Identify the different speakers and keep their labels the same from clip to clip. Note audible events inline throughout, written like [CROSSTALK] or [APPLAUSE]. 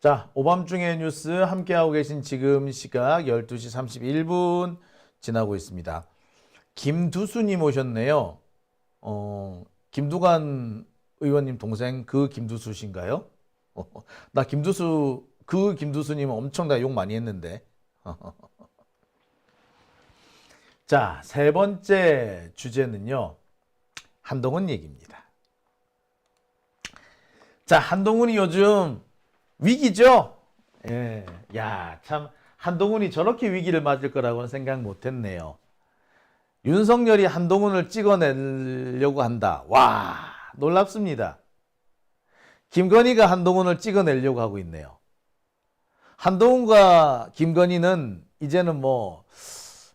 Speaker 1: 자, 오밤중의 뉴스 함께하고 계신 지금 시각 12시 31분 지나고 있습니다. 김두수님 오셨네요. 어, 김두관 의원님 동생 그 김두수신가요? 어, 나 김두수, 그 김두수님 엄청나게 욕 많이 했는데. [LAUGHS] 자, 세 번째 주제는요. 한동훈 얘기입니다. 자, 한동훈이 요즘 위기죠? 예. 야, 참, 한동훈이 저렇게 위기를 맞을 거라고는 생각 못 했네요. 윤석열이 한동훈을 찍어내려고 한다. 와, 놀랍습니다. 김건희가 한동훈을 찍어내려고 하고 있네요. 한동훈과 김건희는 이제는 뭐,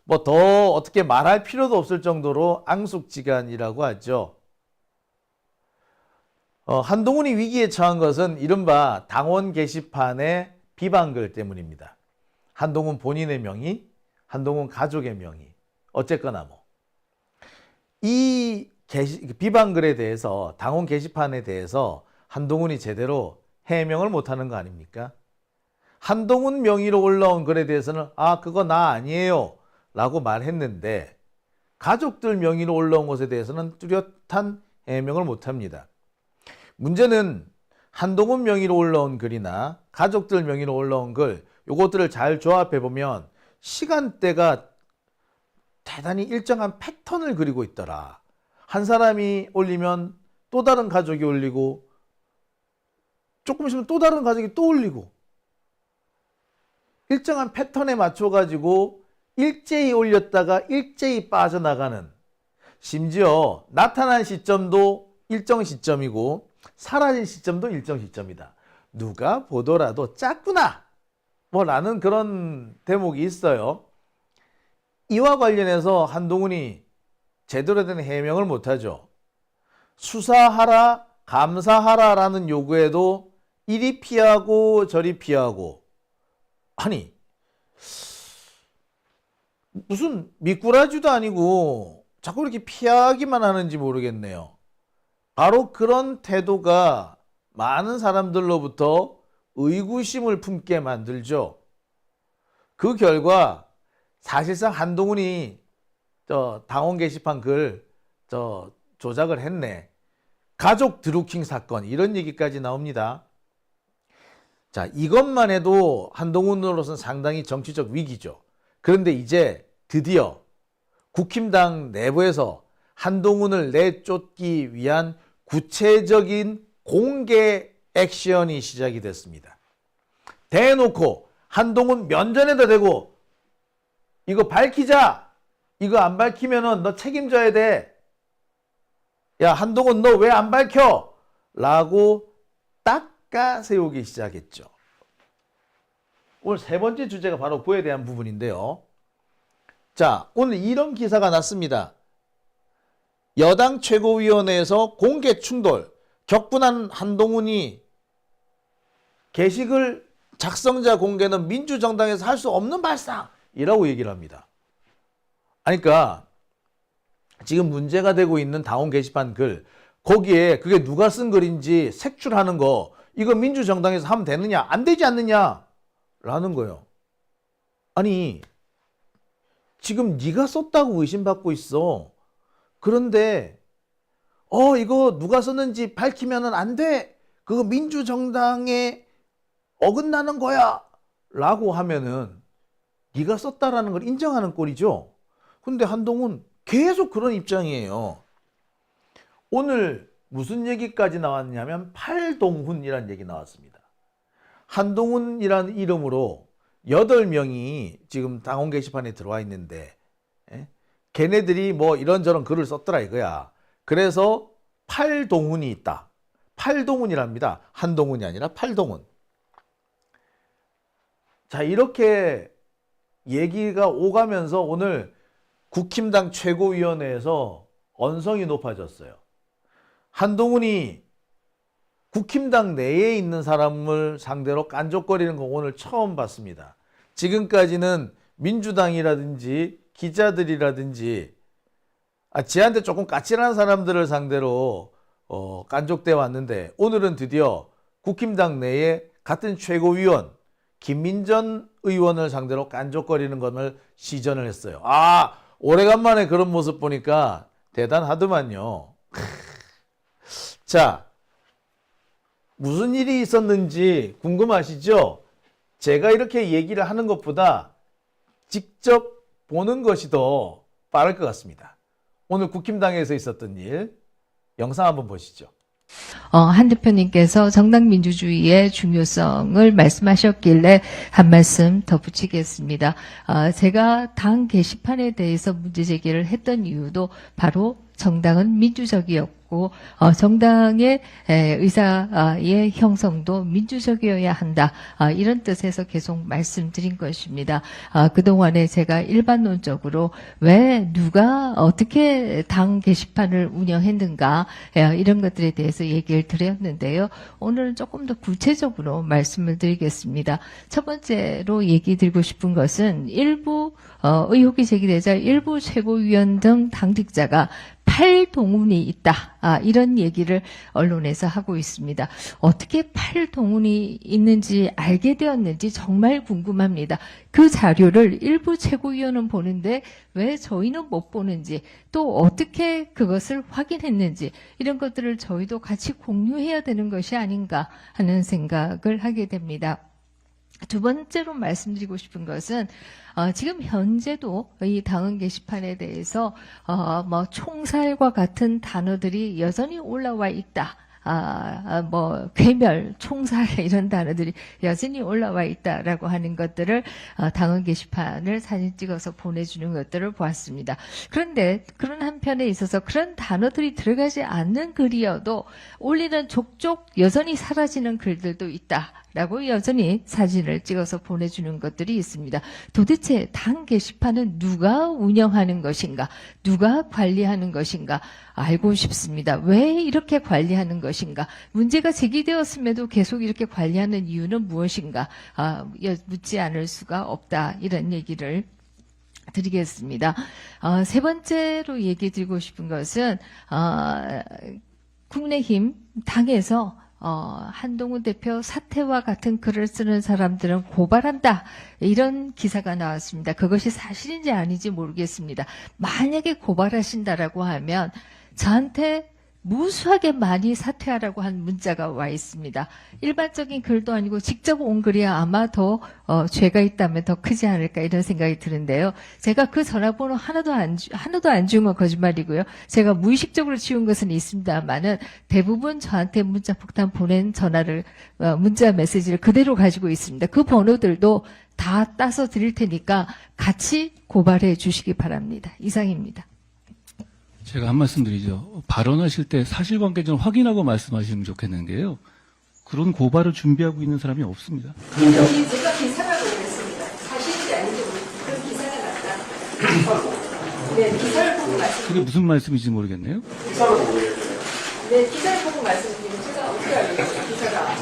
Speaker 1: 뭐 더 어떻게 말할 필요도 없을 정도로 앙숙지간이라고 하죠. 어, 한동훈이 위기에 처한 것은 이른바 당원 게시판의 비방글 때문입니다. 한동훈 본인의 명의, 한동훈 가족의 명의, 어쨌거나 뭐. 이 게시, 비방글에 대해서, 당원 게시판에 대해서 한동훈이 제대로 해명을 못하는 거 아닙니까? 한동훈 명의로 올라온 글에 대해서는, 아, 그거 나 아니에요. 라고 말했는데, 가족들 명의로 올라온 것에 대해서는 뚜렷한 해명을 못합니다. 문제는 한동훈 명의로 올라온 글이나 가족들 명의로 올라온 글 요것들을 잘 조합해 보면 시간대가 대단히 일정한 패턴을 그리고 있더라. 한 사람이 올리면 또 다른 가족이 올리고 조금 있으면 또 다른 가족이 또 올리고 일정한 패턴에 맞춰 가지고 일제히 올렸다가 일제히 빠져나가는 심지어 나타난 시점도 일정 시점이고 사라진 시점도 일정 시점이다. 누가 보더라도 짰구나. 뭐 라는 그런 대목이 있어요. 이와 관련해서 한동훈이 제대로 된 해명을 못하죠. 수사하라, 감사하라 라는 요구에도 이리 피하고 저리 피하고 아니 무슨 미꾸라지도 아니고 자꾸 이렇게 피하기만 하는지 모르겠네요. 바로 그런 태도가 많은 사람들로부터 의구심을 품게 만들죠. 그 결과 사실상 한동훈이 저 당원 게시판 글 저 조작을 했네. 가족 드루킹 사건 이런 얘기까지 나옵니다. 자, 이것만 해도 한동훈으로서는 상당히 정치적 위기죠. 그런데 이제 드디어 국힘당 내부에서 한동훈을 내쫓기 위한 구체적인 공개 액션이 시작이 됐습니다. 대놓고 한동훈 면전에다 대고 이거 밝히자. 이거 안 밝히면은 너 책임져야 돼. 야, 한동훈 너 왜 안 밝혀? 라고 닦아 세우기 시작했죠. 오늘 세 번째 주제가 바로 그에 대한 부분인데요. 자, 오늘 이런 기사가 났습니다. 여당 최고위원회에서 공개 충돌, 격분한 한동훈이 게시글 작성자 공개는 민주정당에서 할 수 없는 발상 이라고 얘기를 합니다. 아니, 그러니까 지금 문제가 되고 있는 당원 게시판 글, 거기에 그게 누가 쓴 글인지 색출하는 거, 이거 민주정당에서 하면 되느냐, 안 되지 않느냐, 라는 거예요. 아니, 지금 네가 썼다고 의심받고 있어. 그런데 어 이거 누가 썼는지 밝히면은 안 돼. 그거 민주정당에 어긋나는 거야. 라고 하면은 네가 썼다라는 걸 인정하는 꼴이죠. 근데 한동훈 계속 그런 입장이에요. 오늘 무슨 얘기까지 나왔냐면 팔동훈이라는 얘기 나왔습니다. 한동훈이라는 이름으로 여덟 명이 지금 당원 게시판에 들어와 있는데 예? 걔네들이 뭐 이런저런 글을 썼더라 이거야. 그래서 팔동훈이 있다. 팔동훈이랍니다. 한동훈이 아니라 팔동훈. 자, 이렇게 얘기가 오가면서 오늘 국힘당 최고위원회에서 언성이 높아졌어요. 한동훈이 국힘당 내에 있는 사람을 상대로 깐족거리는 거 오늘 처음 봤습니다. 지금까지는 민주당이라든지 기자들이라든지 아, 지한테 조금 까칠한 사람들을 상대로 어, 깐족돼 왔는데 오늘은 드디어 국힘당 내에 같은 최고위원 김민전 의원을 상대로 깐족거리는 것을 시전을 했어요. 아 오래간만에 그런 모습 보니까 대단하더만요. 자 무슨 일이 있었는지 궁금하시죠? 제가 이렇게 얘기를 하는 것보다 직접 보는 것이 더 빠를 것 같습니다. 오늘 국힘당에서 있었던 일 영상 한번 보시죠.
Speaker 2: 어, 한 대표님께서 정당 민주주의의 중요성을 말씀하셨길래 한 말씀 덧붙이겠습니다. 어, 제가 당 게시판에 대해서 문제 제기를 했던 이유도 바로 정당은 민주적이었고 어, 정당의 에, 의사의 형성도 민주적이어야 한다. 아, 이런 뜻에서 계속 말씀드린 것입니다. 아, 그동안에 제가 일반론적으로 왜 누가 어떻게 당 게시판을 운영했는가 예, 이런 것들에 대해서 얘기를 드렸는데요. 오늘은 조금 더 구체적으로 말씀을 드리겠습니다. 첫 번째로 얘기 드리고 싶은 것은 일부 어, 의혹이 제기되자 일부 최고위원 등 당직자가 팔동훈이 있다. 아, 이런 얘기를 언론에서 하고 있습니다. 어떻게 팔동훈이 있는지 알게 되었는지 정말 궁금합니다. 그 자료를 일부 최고위원은 보는데 왜 저희는 못 보는지 또 어떻게 그것을 확인했는지 이런 것들을 저희도 같이 공유해야 되는 것이 아닌가 하는 생각을 하게 됩니다. 두 번째로 말씀드리고 싶은 것은 어, 지금 현재도 이 당헌 게시판에 대해서 어, 뭐 총살과 같은 단어들이 여전히 올라와 있다. 아, 아, 뭐 괴멸, 총살 [LAUGHS] 이런 단어들이 여전히 올라와 있다라고 하는 것들을 어, 당헌 게시판을 사진 찍어서 보내주는 것들을 보았습니다. 그런데 그런 한편에 있어서 그런 단어들이 들어가지 않는 글이어도 올리는 족족 여전히 사라지는 글들도 있다. 라고 여전히 사진을 찍어서 보내주는 것들이 있습니다. 도대체 당 게시판은 누가 운영하는 것인가? 누가 관리하는 것인가? 알고 싶습니다. 왜 이렇게 관리하는 것인가? 문제가 제기되었음에도 계속 이렇게 관리하는 이유는 무엇인가? 아, 여- 묻지 않을 수가 없다. 이런 얘기를 드리겠습니다. 어, 세 번째로 얘기 드리고 싶은 것은, 어, 국내힘 당에서 어, 한동훈 대표 사퇴와 같은 글을 쓰는 사람들은 고발한다. 이런 기사가 나왔습니다. 그것이 사실인지 아닌지 모르겠습니다. 만약에 고발하신다라고 하면 저한테 무수하게 많이 사퇴하라고 한 문자가 와 있습니다. 일반적인 글도 아니고 직접 온 글이 아마 더 어, 죄가 있다면 더 크지 않을까 이런 생각이 드는데요. 제가 그 전화번호 하나도 안 주- 하나도 안준건 거짓말이고요. 제가 무의식적으로 지운 것은 있습니다만은 대부분 저한테 문자 폭탄 보낸 전화를 어, 문자 메시지를 그대로 가지고 있습니다. 그 번호들도 다 따서 드릴 테니까 같이 고발해 주시기 바랍니다. 이상입니다.
Speaker 3: 제가 한 말씀 드리죠. 발언하실 때 사실관계 좀 확인하고 말씀하시면 좋겠는 게요. 그런 고발을 준비하고 있는 사람이 없습니다.
Speaker 2: 여기 제가 기사가 보냈습니다. 사실인지 아닌지 그런 기사가 났다. 네, 기사를 보고 말씀.
Speaker 3: 그게 무슨 말씀인지 모르겠네요.
Speaker 2: 네, 기사를 보고 말씀드리면 제가 어떻게 알겠어요? 기사가.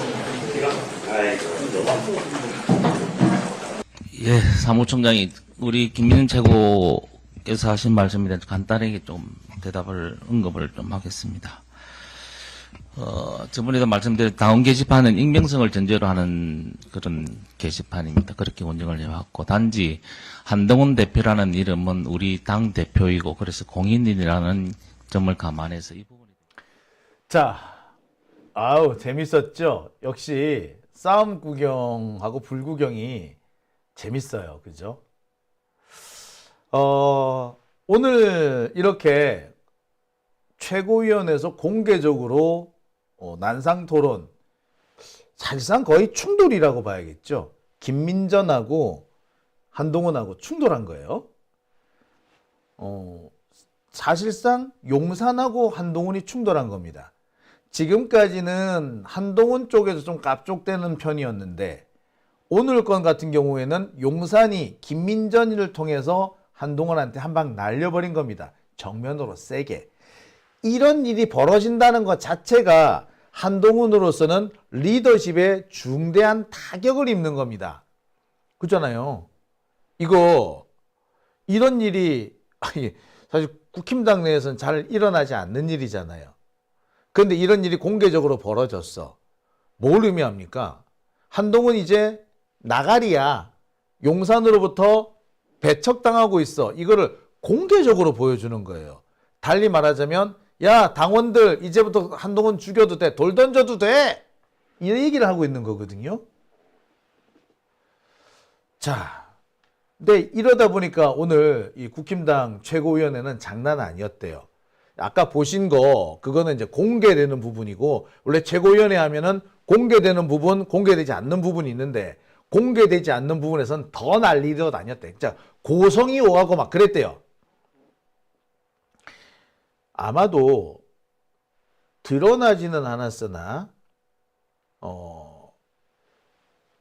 Speaker 4: 예, 사무총장이 우리 김민현 최고 께서 하신 말씀에 대해서 간단하게 좀 대답을 언급을 좀 하겠습니다. 어, 저번에도 말씀드린 다운 게시판은 익명성을 전제로 하는 그런 게시판입니다. 그렇게 운영을 해왔고, 단지 한동훈 대표라는 이름은 우리 당 대표이고, 그래서 공인이라는 점을 감안해서 이 부분이
Speaker 1: 자, 아우 재밌었죠. 역시 싸움 구경하고 불 구경이 재밌어요. 그죠? 어, 오늘 이렇게 최고위원회에서 공개적으로 어, 난상 토론 사실상 거의 충돌이라고 봐야겠죠. 김민전하고 한동훈하고 충돌한 거예요. 어, 사실상 용산하고 한동훈이 충돌한 겁니다. 지금까지는 한동훈 쪽에서 좀 깝족되는 편이었는데 오늘 건 같은 경우에는 용산이 김민전이를 통해서 한동훈한테 한 방 날려버린 겁니다. 정면으로 세게. 이런 일이 벌어진다는 것 자체가 한동훈으로서는 리더십에 중대한 타격을 입는 겁니다. 그렇잖아요. 이거 이런 일이 사실 국힘당 내에서는 잘 일어나지 않는 일이잖아요. 그런데 이런 일이 공개적으로 벌어졌어. 뭘 의미합니까? 한동훈 이제 나가리야. 용산으로부터 배척당하고 있어. 이거를 공개적으로 보여주는 거예요. 달리 말하자면 야 당원들 이제부터 한동훈 죽여도 돼. 돌 던져도 돼. 이 얘기를 하고 있는 거거든요. 자, 근데 이러다 보니까 오늘 이 국힘당 최고위원회는 장난 아니었대요. 아까 보신 거 그거는 이제 공개되는 부분이고 원래 최고위원회 하면은 공개되는 부분, 공개되지 않는 부분이 있는데 공개되지 않는 부분에선 더 난리도 다녔대. 진짜 고성이 오가고 막 그랬대요. 아마도 드러나지는 않았으나 어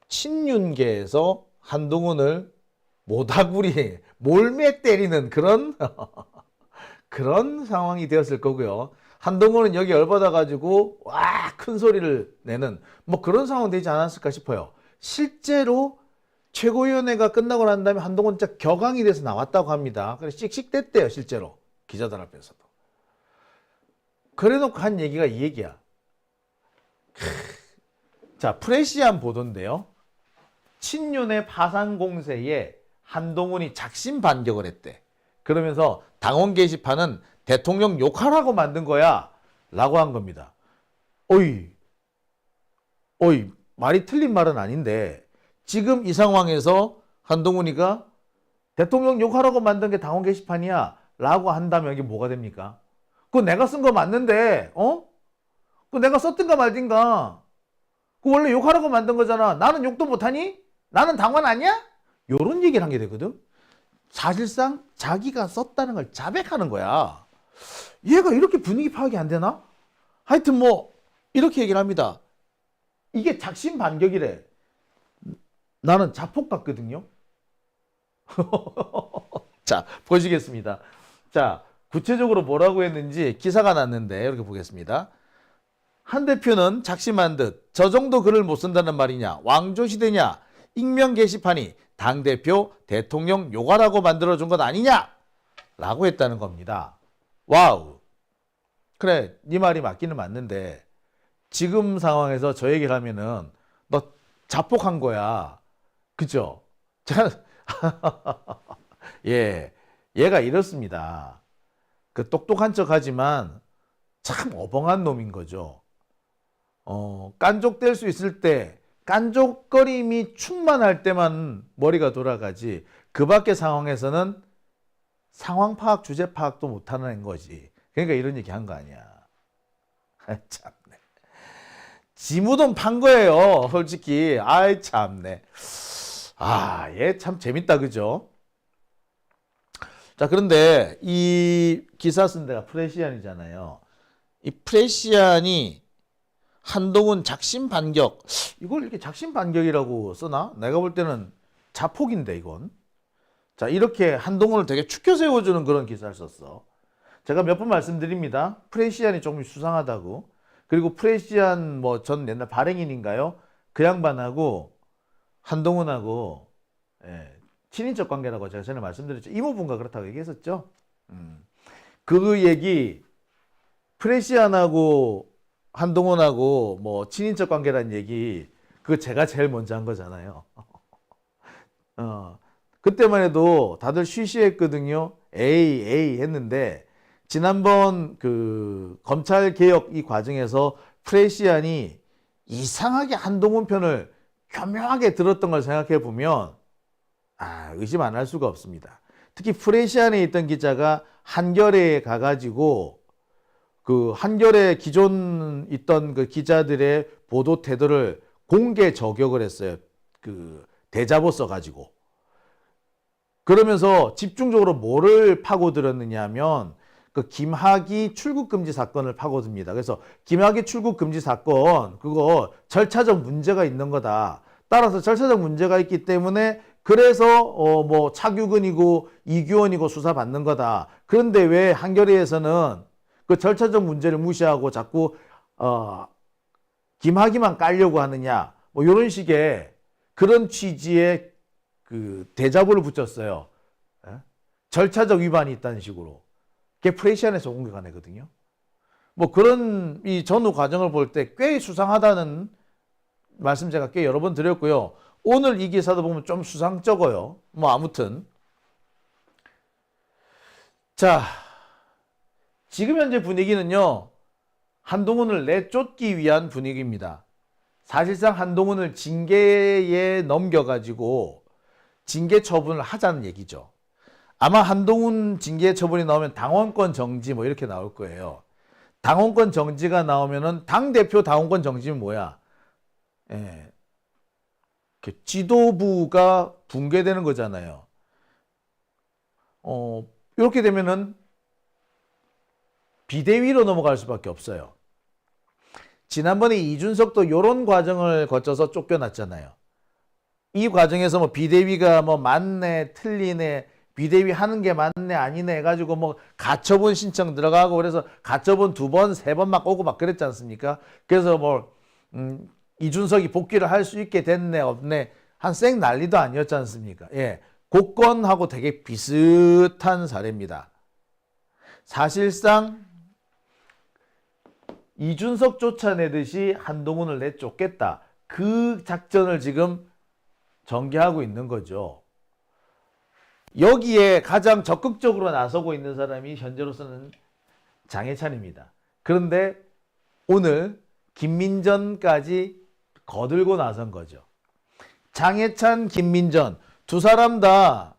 Speaker 1: 친윤계에서 한동훈을 모다구리 몰매 때리는 그런 [LAUGHS] 그런 상황이 되었을 거고요. 한동훈은 여기 열받아 가지고 와 큰 소리를 내는 뭐 그런 상황 되지 않았을까 싶어요. 실제로 최고위원회가 끝나고 난 다음에 한동훈 진짜 격앙이 돼서 나왔다고 합니다. 그래서 씩씩댔대요 실제로 기자들 앞에서도. 그래 놓고 한 얘기가 이 얘기야. 크. 자 프레시안 보도인데요. 친윤의 파산 공세에 한동훈이 작심 반격을 했대. 그러면서 당원 게시판은 대통령 욕하라고 만든 거야. 라고 한 겁니다. 어이, 어이, 말이 틀린 말은 아닌데, 지금 이 상황에서 한동훈이가 대통령 욕하라고 만든 게 당원 게시판이야. 라고 한다면 이게 뭐가 됩니까? 그거 내가 쓴 거 맞는데, 어? 그거 내가 썼든가 말든가. 그 원래 욕하라고 만든 거잖아. 나는 욕도 못하니? 나는 당원 아니야? 요런 얘기를 한 게 되거든. 사실상 자기가 썼다는 걸 자백하는 거야. 얘가 이렇게 분위기 파악이 안 되나? 하여튼 뭐 이렇게 얘기를 합니다. 이게 작심 반격이래. 나는 자폭 같거든요. [LAUGHS] 자, 보시겠습니다. 자, 구체적으로 뭐라고 했는지 기사가 났는데 이렇게 보겠습니다. 한 대표는 작심한 듯 저 정도 글을 못 쓴다는 말이냐 왕조 시대냐 익명 게시판이 당 대표 대통령 요가라고 만들어 준 것 아니냐 라고 했다는 겁니다. 와우. 그래, 네 말이 맞기는 맞는데 지금 상황에서 저 얘기를 하면은 너 자폭한 거야. 그죠? [LAUGHS] 자, 예, 얘가 이렇습니다. 그 똑똑한 척 하지만 참 어벙한 놈인 거죠. 어, 깐족될 수 있을 때, 깐족거림이 충만할 때만 머리가 돌아가지, 그 밖의 상황에서는 상황 파악, 주제 파악도 못하는 거지. 그러니까 이런 얘기 한 거 아니야. [LAUGHS] 아, 참네. 지무돈 판 거예요, 솔직히. 아이, 참네. 아, 얘 참 재밌다, 그죠? 자, 그런데 이 기사 쓴 데가 프레시안이잖아요. 이 프레시안이 한동훈 작심 반격. 이걸 이렇게 작심 반격이라고 쓰나? 내가 볼 때는 자폭인데, 이건. 자, 이렇게 한동훈을 되게 축혀 세워 주는 그런 기사를 썼어. 제가 몇 번 말씀드립니다. 프레시안이 조금 수상하다고. 그리고 프레시안 뭐 전 옛날 발행인인가요? 그 양반하고 한동훈하고 예, 친인척 관계라고 제가 전에 말씀드렸죠. 이모분과 그렇다고 얘기했었죠. 음. 그 얘기 프레시안하고 한동훈하고 뭐 친인척 관계란 얘기 그거 제가 제일 먼저 한 거잖아요. [LAUGHS] 어. 그때만 해도 다들 쉬쉬했거든요. 에이 에이 했는데 지난번 그 검찰 개혁 이 과정에서 프레시안이 이상하게 한동훈 편을 교묘하게 들었던 걸 생각해 보면 아, 의심 안 할 수가 없습니다. 특히 프레시안에 있던 기자가 한겨레에 가가지고 그 한겨레 기존 있던 그 기자들의 보도 태도를 공개 저격을 했어요. 그 대자보 써가지고. 그러면서 집중적으로 뭐를 파고들었느냐 하면 그 김학의 출국 금지 사건을 파고듭니다. 그래서 김학의 출국 금지 사건 그거 절차적 문제가 있는 거다. 따라서 절차적 문제가 있기 때문에 그래서 어 뭐 차규근이고 이규원이고 수사 받는 거다. 그런데 왜 한겨레에서는 그 절차적 문제를 무시하고 자꾸 어 김학의만 깔려고 하느냐. 뭐 이런 식의 그런 취지의 그 대자보를 붙였어요. 예? 절차적 위반이 있다는 식으로. 그게 프레시안에서 온게 아니거든요. 뭐 그런 이 전후 과정을 볼 때 꽤 수상하다는 말씀 제가 꽤 여러 번 드렸고요. 오늘 이 기사도 보면 좀 수상쩍어요. 뭐 아무튼 자 지금 현재 분위기는요 한동훈을 내쫓기 위한 분위기입니다. 사실상 한동훈을 징계에 넘겨가지고 징계 처분을 하자는 얘기죠. 아마 한동훈 징계 처분이 나오면 당원권 정지 뭐 이렇게 나올 거예요. 당원권 정지가 나오면은 당 대표 당원권 정지는 뭐야? 예. 그 지도부가 붕괴되는 거잖아요. 어, 이렇게 되면은 비대위로 넘어갈 수밖에 없어요. 지난번에 이준석도 이런 과정을 거쳐서 쫓겨났잖아요. 이 과정에서 뭐 비대위가 뭐 맞네, 틀리네, 비대위 하는 게 맞네, 아니네 해가지고 뭐 가처분 신청 들어가고 그래서 가처분 두 번, 세 번 막 오고 막 그랬지 않습니까? 그래서 뭐, 음, 이준석이 복귀를 할 수 있게 됐네, 없네, 한 쌩 난리도 아니었지 않습니까? 예. 고건하고 되게 비슷한 사례입니다. 사실상 이준석 쫓아내듯이 한동훈을 내쫓겠다. 그 작전을 지금 전개하고 있는 거죠. 여기에 가장 적극적으로 나서고 있는 사람이 현재로서는 장해찬입니다. 그런데 오늘 김민전까지 거들고 나선 거죠. 장해찬, 김민전 두 사람 다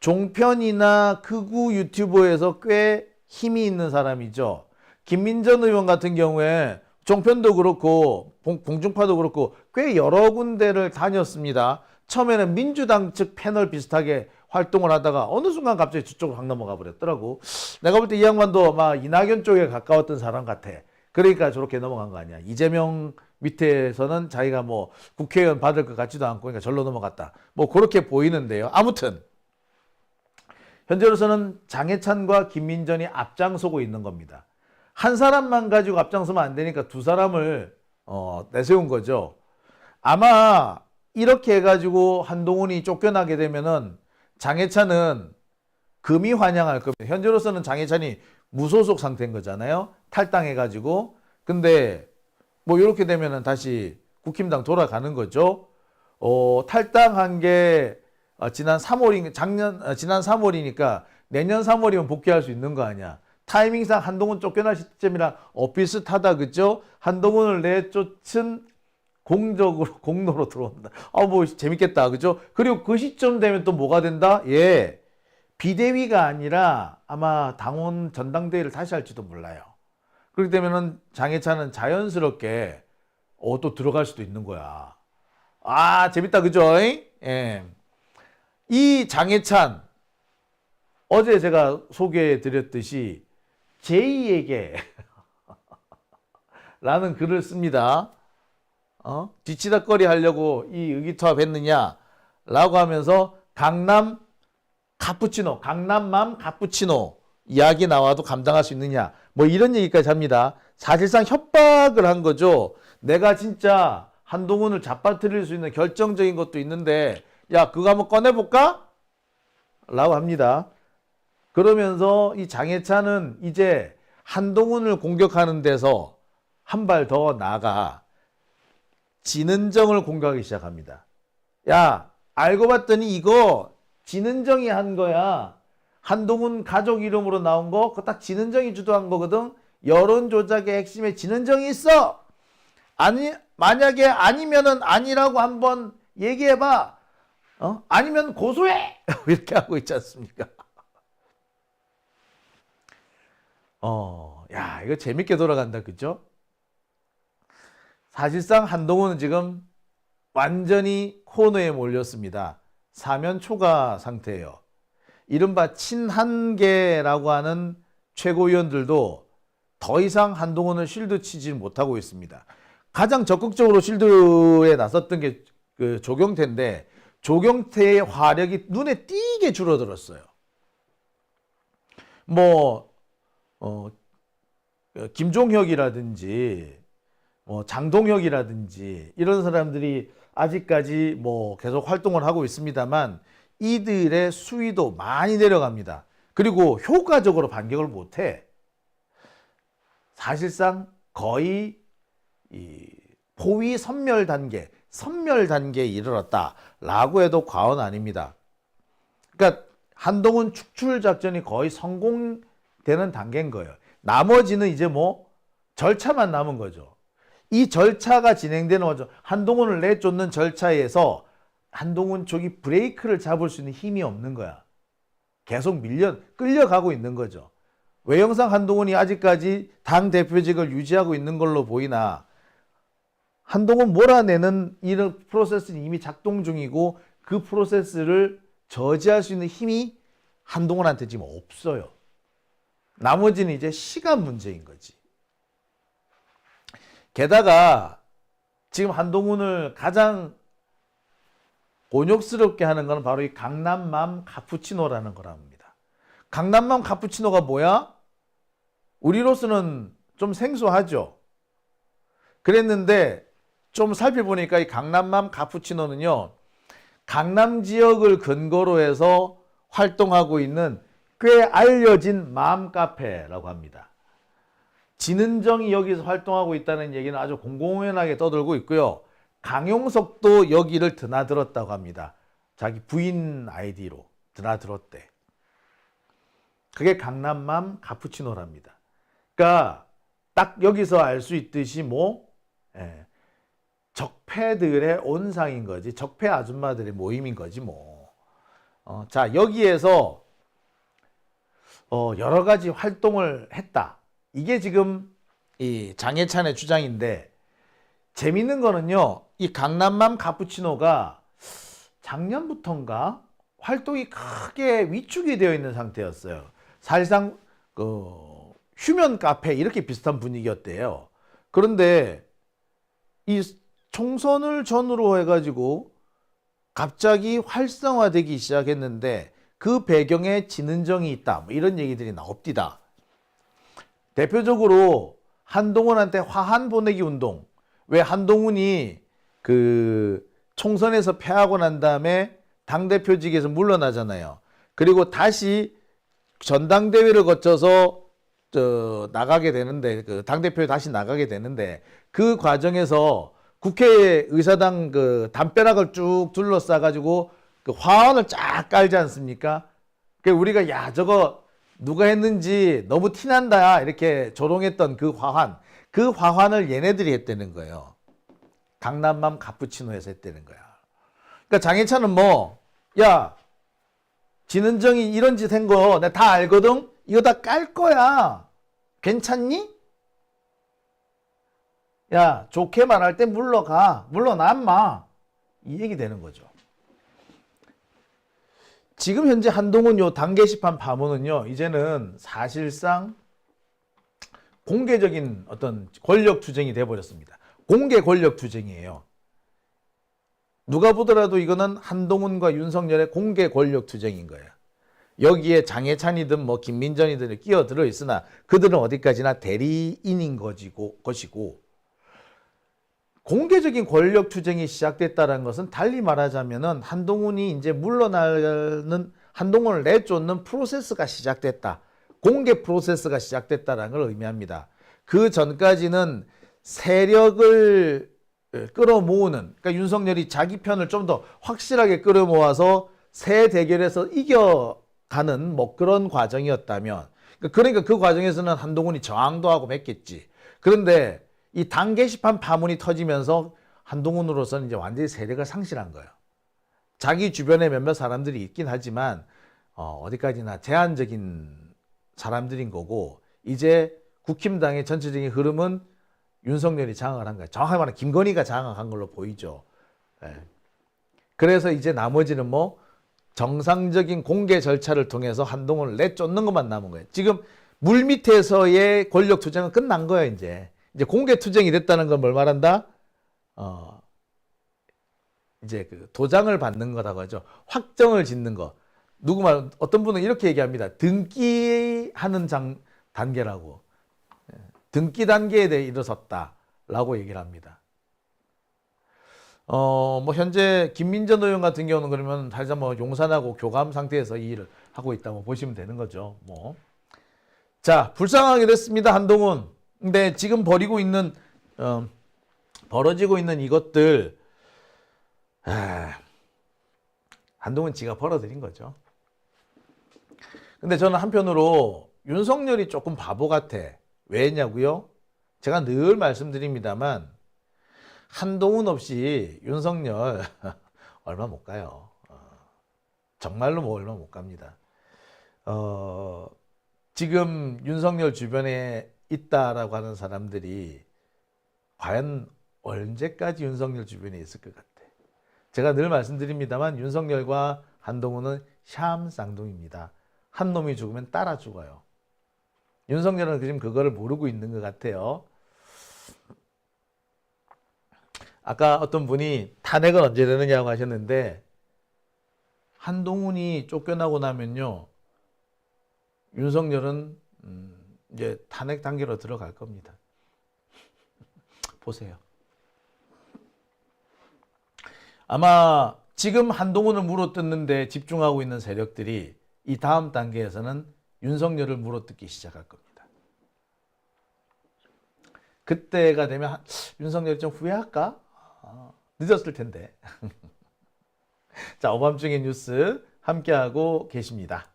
Speaker 1: 종편이나 극우 유튜버에서 꽤 힘이 있는 사람이죠. 김민전 의원 같은 경우에 종편도 그렇고 봉- 공중파도 그렇고 꽤 여러 군데를 다녔습니다. 처음에는 민주당 측 패널 비슷하게 활동을 하다가 어느 순간 갑자기 저쪽으로 확 넘어가 버렸더라고. 내가 볼 때 이 양반도 막 이낙연 쪽에 가까웠던 사람 같아. 그러니까 저렇게 넘어간 거 아니야. 이재명 밑에서는 자기가 뭐 국회의원 받을 것 같지도 않고 그러니까 절로 넘어갔다. 뭐 그렇게 보이는데요. 아무튼 현재로서는 장해찬과 김민전이 앞장서고 있는 겁니다. 한 사람만 가지고 앞장서면 안 되니까 두 사람을 어, 내세운 거죠. 아마 이렇게 해가지고 한동훈이 쫓겨나게 되면은 장해찬은 금이 환영할 겁니다. 현재로서는 장해찬이 무소속 상태인 거잖아요. 탈당해가지고. 근데 뭐 이렇게 되면은 다시 국힘당 돌아가는 거죠. 어, 탈당한 게 어, 지난 3월인 작년 어, 지난 3월이니까 내년 3월이면 복귀할 수 있는 거 아니야. 타이밍상 한동훈 쫓겨날 시점이랑 엇비슷하다 그죠? 한동훈을 내쫓은 공적으로 [LAUGHS] 공로로 들어온다. 아 뭐 재밌겠다 그죠? 그리고 그 시점 되면 또 뭐가 된다? 예. 비대위가 아니라 아마 당원 전당대회를 다시 할지도 몰라요. 그렇게 되면은 장해찬은 자연스럽게 어, 또 들어갈 수도 있는 거야. 아, 재밌다, 그죠? 예. 이 장해찬, 어제 제가 소개해 드렸듯이 제2에게 [LAUGHS] 라는 글을 씁니다. 어? 뒤치다거리 하려고 이 의기투합 했느냐? 라고 하면서 강남 카푸치노, 강남맘 카푸치노 이야기 나와도 감당할 수 있느냐? 뭐 이런 얘기까지 합니다. 사실상 협박을 한 거죠. 내가 진짜 한동훈을 잡아뜨릴 수 있는 결정적인 것도 있는데, 야, 그거 한번 꺼내볼까? 라고 합니다. 그러면서 이 장해찬은 이제 한동훈을 공격하는 데서 한 발 더 나가 진은정을 공격하기 시작합니다. 야, 알고 봤더니 이거 진은정이 한 거야. 한동훈 가족 이름으로 나온 거, 그거 딱 진은정이 주도한 거거든. 여론 조작의 핵심에 진은정이 있어. 아니, 만약에 아니면은 아니라고 한번 얘기해봐. 어? 아니면 고소해! [LAUGHS] 이렇게 하고 있지 않습니까? [LAUGHS] 어, 야, 이거 재밌게 돌아간다, 그죠? 사실상 한동훈은 지금 완전히 코너에 몰렸습니다. 사면 초과 상태예요. 이른바 친한계라고 하는 최고위원들도 더 이상 한동훈을 실드 치지 못하고 있습니다. 가장 적극적으로 실드에 나섰던 게 그 조경태인데 조경태의 화력이 눈에 띄게 줄어들었어요. 뭐 어, 김종혁이라든지 뭐 장동혁이라든지 이런 사람들이 아직까지 뭐 계속 활동을 하고 있습니다만 이들의 수위도 많이 내려갑니다. 그리고 효과적으로 반격을 못해. 사실상 거의 이 포위 선멸 단계, 선멸 단계에 이르렀다라고 해도 과언 아닙니다. 그러니까 한동훈 축출 작전이 거의 성공되는 단계인 거예요. 나머지는 이제 뭐 절차만 남은 거죠. 이 절차가 진행되는 거죠. 한동훈을 내쫓는 절차에서 한동훈 쪽이 브레이크를 잡을 수 있는 힘이 없는 거야. 계속 밀려 끌려가고 있는 거죠. 외형상 한동훈이 아직까지 당 대표직을 유지하고 있는 걸로 보이나 한동훈 몰아내는 이런 프로세스는 이미 작동 중이고 그 프로세스를 저지할 수 있는 힘이 한동훈한테 지금 없어요. 나머지는 이제 시간 문제인 거지. 게다가 지금 한동훈을 가장 곤욕스럽게 하는 것은 바로 이 강남맘 카푸치노라는 거랍니다. 강남맘 카푸치노가 뭐야? 우리로서는 좀 생소하죠. 그랬는데 좀 살펴보니까 이 강남맘 카푸치노는요. 강남 지역을 근거로 해서 활동하고 있는 꽤 알려진 맘 카페라고 합니다. 진은정이 여기서 활동하고 있다는 얘기는 아주 공공연하게 떠들고 있고요. 강용석도 여기를 드나들었다고 합니다. 자기 부인 아이디로 드나들었대. 그게 강남맘 카푸치노랍니다. 그러니까 딱 여기서 알 수 있듯이 뭐 예, 적폐들의 온상인 거지. 적폐 아줌마들의 모임인 거지 뭐. 어, 자 여기에서 어, 여러 가지 활동을 했다. 이게 지금 이 장해찬의 주장인데 재밌는 거는요. 이 강남맘 카푸치노가 작년부터인가 활동이 크게 위축이 되어 있는 상태였어요. 사실상 그 휴면 카페 이렇게 비슷한 분위기였대요. 그런데 이 총선을 전후로 해가지고 갑자기 활성화되기 시작했는데 그 배경에 진은정이 있다. 뭐 이런 얘기들이 나옵니다. 대표적으로 한동훈한테 화한 보내기 운동. 왜 한동훈이 그 총선에서 패하고 난 다음에 당대표직에서 물러나잖아요. 그리고 다시 전당대회를 거쳐서 저 나가게 되는데 그 당대표에 다시 나가게 되는데 그 과정에서 국회 의사당 그 담벼락을 쭉 둘러싸 가지고 그 화환을 쫙 깔지 않습니까? 그 우리가 야 저거 누가 했는지 너무 티난다 이렇게 조롱했던 그 화환 그 화환을 얘네들이 했다는 거예요. 강남맘 카푸치노에서 했다는 거야. 그러니까 장해찬은 뭐, 야, 진은정이 이런 짓 한 거 내가 다 알거든? 이거 다 깔 거야. 괜찮니? 야, 좋게 말할 때 물러가. 물러나, 마. 이 얘기 되는 거죠. 지금 현재 한동훈 요당 게시판 파문은요, 이제는 사실상 공개적인 어떤 권력 투쟁이 돼버렸습니다. 공개 권력 투쟁이에요. 누가 보더라도 이거는 한동훈과 윤석열의 공개 권력 투쟁인 거예요. 여기에 장해찬이든 뭐 김민전이든 끼어들어 있으나 그들은 어디까지나 대리인인 것이고, 것이고 공개적인 권력 투쟁이 시작됐다는 것은 달리 말하자면은 한동훈이 이제 물러나는 한동훈을 내쫓는 프로세스가 시작됐다. 공개 프로세스가 시작됐다는 걸 의미합니다. 그 전까지는 세력을 끌어모으는 그러니까 윤석열이 자기 편을 좀 더 확실하게 끌어모아서 새 대결에서 이겨가는 뭐 그런 과정이었다면 그러니까 그 과정에서는 한동훈이 저항도 하고 맺겠지. 그런데 이 당 게시판 파문이 터지면서 한동훈으로서는 이제 완전히 세력을 상실한 거예요. 자기 주변에 몇몇 사람들이 있긴 하지만 어, 어디까지나 제한적인 사람들인 거고 이제 국힘당의 전체적인 흐름은 윤석열이 장악을 한 거예요. 정확하게 말하면 김건희가 장악한 걸로 보이죠. 예. 그래서 이제 나머지는 뭐 정상적인 공개 절차를 통해서 한동훈을 내쫓는 것만 남은 거예요. 지금 물 밑에서의 권력 투쟁은 끝난 거예요, 이제. 이제 공개 투쟁이 됐다는 건 뭘 말한다? 어, 이제 그 도장을 받는 거라고 하죠. 확정을 짓는 거. 누구 말, 어떤 분은 이렇게 얘기합니다. 등기하는 장, 단계라고. 예. 등기 단계에 대해 이르렀다라고 얘기를 합니다. 어, 뭐, 현재 김민전 의원 같은 경우는 그러면 살짝 뭐 용산하고 교감 상태에서 이 일을 하고 있다고 보시면 되는 거죠. 뭐. 자, 불쌍하게 됐습니다. 한동훈. 근데 지금 벌이고 있는, 어, 벌어지고 있는 이것들, 아, 한동훈 지가 벌어들인 거죠. 근데 저는 한편으로 윤석열이 조금 바보 같아. 왜냐고요? 제가 늘 말씀드립니다만 한동훈 없이 윤석열 [LAUGHS] 얼마 못 가요. 어, 정말로 뭐 얼마 못 갑니다. 어, 지금 윤석열 주변에 있다라고 하는 사람들이 과연 언제까지 윤석열 주변에 있을 것 같아. 제가 늘 말씀드립니다만 윤석열과 한동훈은 샴 쌍둥입니다. 한 놈이 죽으면 따라 죽어요. 윤석열은 지금 그거를 모르고 있는 것 같아요. 아까 어떤 분이 탄핵은 언제 되느냐고 하셨는데 한동훈이 쫓겨나고 나면요 윤석열은 음, 이제 탄핵 단계로 들어갈 겁니다. [LAUGHS] 보세요. 아마 지금 한동훈을 물어뜯는데 집중하고 있는 세력들이 이 다음 단계에서는 윤석열을 물어뜯기 시작할 겁니다. 그때가 되면 한- 윤석열이 좀 후회할까? 아, 늦었을 텐데. [LAUGHS] 자, 오밤중의 뉴스 함께하고 계십니다.